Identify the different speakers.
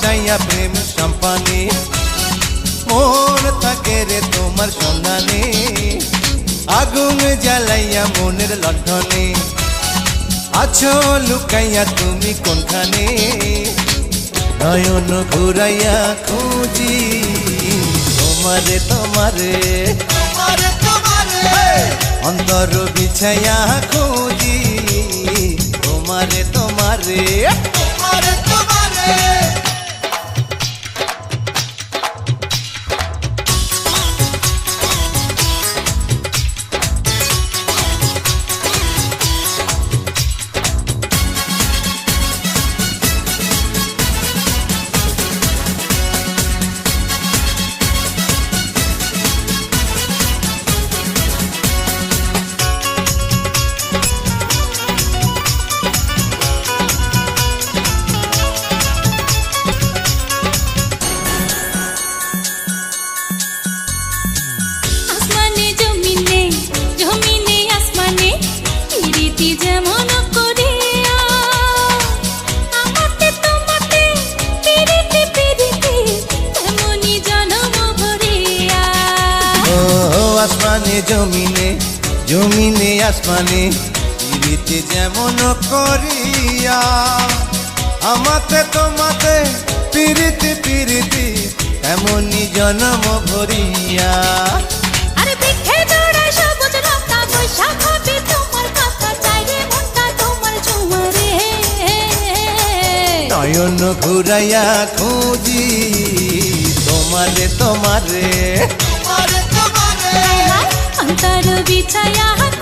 Speaker 1: সাইয়া প্রেম সম্পানি মন থাকে রে তোমার সন্ধানে আগুন জ্বালাইয়া মনের লণ্ঠনে আছো লুকাইয়া তুমি কোনখানে নয়ন ঘুরাইয়া খুঁজি তোমারে তোমারে অন্তর বিছাইয়া খুঁজি তোমারে তোমারে
Speaker 2: তোমারে তোমারে
Speaker 3: আসমানে জমিনে জমিনে আসমানে পিরিতে
Speaker 1: যেমন করিয়া আমাতে তোমাতে পিরিতি পিরিতি এমনই জন্ম ভরিয়া।
Speaker 3: আরে বৃক্ষে দৌড়ায় সবুজ লতা বৈশাখ তোমার কথা চাইরে মনটা তোমার ঝুমারে
Speaker 1: নয়ন ঘুরাইয়া খুঁজি তোমারে তোমারে।
Speaker 2: তোমারে তোমারে
Speaker 3: অন্তর বিছায়া